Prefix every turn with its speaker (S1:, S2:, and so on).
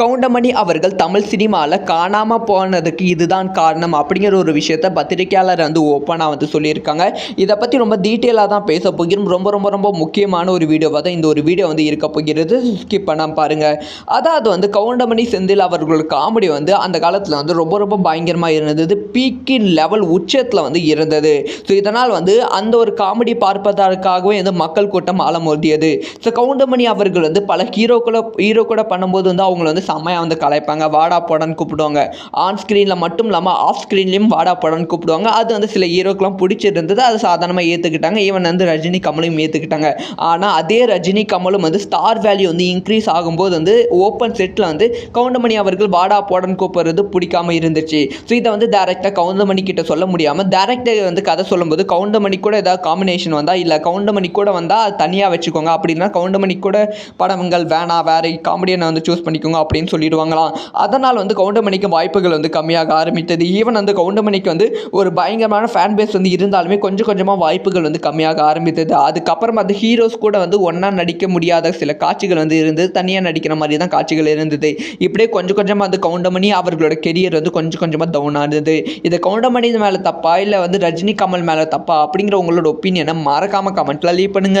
S1: கவுண்டமணி அவர்கள் தமிழ் சினிமாவில் காணாமல் போனதுக்கு இதுதான் காரணம் அப்படிங்கிற ஒரு விஷயத்த பத்திரிக்கையாளர் வந்து ஓப்பனாக வந்து சொல்லியிருக்காங்க. இதை பற்றி ரொம்ப டீட்டெயிலாக தான் பேச போகிறோம். ரொம்ப ரொம்ப ரொம்ப முக்கியமான ஒரு வீடியோவாக தான் இந்த ஒரு வீடியோ வந்து இருக்க போகிறது. ஸ்கிப் பண்ணாம பாருங்கள் அதாவது வந்து கவுண்டமணி செந்தில் அவர்களோட காமெடி வந்து அந்த காலத்தில் வந்து ரொம்ப ரொம்ப பயங்கரமாக இருந்தது. பீக்கின் லெவல் உச்சத்தில் வந்து இருந்தது. ஸோ இதனால் வந்து அந்த ஒரு காமெடி பார்ப்பதற்காகவே வந்து மக்கள் கூட்டம் அலமோதியது ஸோ கவுண்டமணி அவர்கள் வந்து பல ஹீரோக்களை ஹீரோ கூட பண்ணும்போது வந்து அவங்கள வந்து செம்மையாக வந்து கலைப்பாங்க வாடா போடான்னு கூப்பிடுவாங்க. ஆன் ஸ்க்ரீனில் மட்டும் இல்லாமல் ஆஃப் ஸ்க்ரீன்லேயும் வாடா போடான்னு கூப்பிடுவாங்க. அது வந்து சில ஹீரோக்கெலாம் பிடிச்சிருந்தது. அது சாதாரணமாக ஏற்றுக்கிட்டாங்க ஈவன் வந்து ரஜினி கமலையும் ஏற்றுக்கிட்டாங்க ஆனால் அதே ரஜினி கமலும் வந்து ஸ்டார் வேல்யூ வந்து இன்க்ரீஸ் ஆகும்போது வந்து ஓப்பன் செட்டில் வந்து கவுண்டமணி அவர்கள் வாடா போடான்னு கூப்பிட்றது பிடிக்காம இருந்துச்சு. ஸோ இதை வந்து டேரெக்டாக கவுண்டமணி கிட்ட சொல்ல முடியாமல் டேரக்டர் வந்து கதை சொல்லும்போது கவுண்டமணி கூட ஏதாவது காம்பினேஷன் வந்தால் இல்லை கவுண்டமணி கூட வந்தால் தனியாக வச்சுக்கோங்க. அப்படின்னா கவுண்டமணி கூட படங்கள் வேணாம். வேறு காமெடியனை வந்து சூஸ் பண்ணிக்கோங்க. அப்படின்னு சொல்லிடுவாங்களாம் அதனால் வந்து கவுண்டமணிக்கு வாய்ப்புகள் வந்து கம்மியாக ஆரம்பித்தது. ஈவன் வந்து கவுண்டமணிக்கு வந்து ஒரு பயங்கரமான ஃபேன் பேஸ் வந்து இருந்தாலுமே கொஞ்சம் கொஞ்சமாக வாய்ப்புகள் வந்து கம்மியாக ஆரம்பித்தது. அதுக்கப்புறம் அந்த ஹீரோஸ் கூட வந்து ஒன்றா நடிக்க முடியாத சில காட்சிகள் வந்து இருந்தது. தனியாக நடிக்கிற மாதிரி தான் காட்சிகள் இருந்தது. இப்படியே கொஞ்சம் கொஞ்சமாக வந்து கவுண்டமணி அவர்களோட கெரியர் வந்து கொஞ்சம் கொஞ்சமாக டவுன் ஆனது. இது கவுண்டமணி மேலே தப்பா? இல்லை வந்து ரஜினி கமல் மேலே தப்பா? அப்படிங்கிற உங்களோட ஒப்பீனியனை மறக்காமல் கமெண்ட்டில் லீவ் பண்ணுங்கள்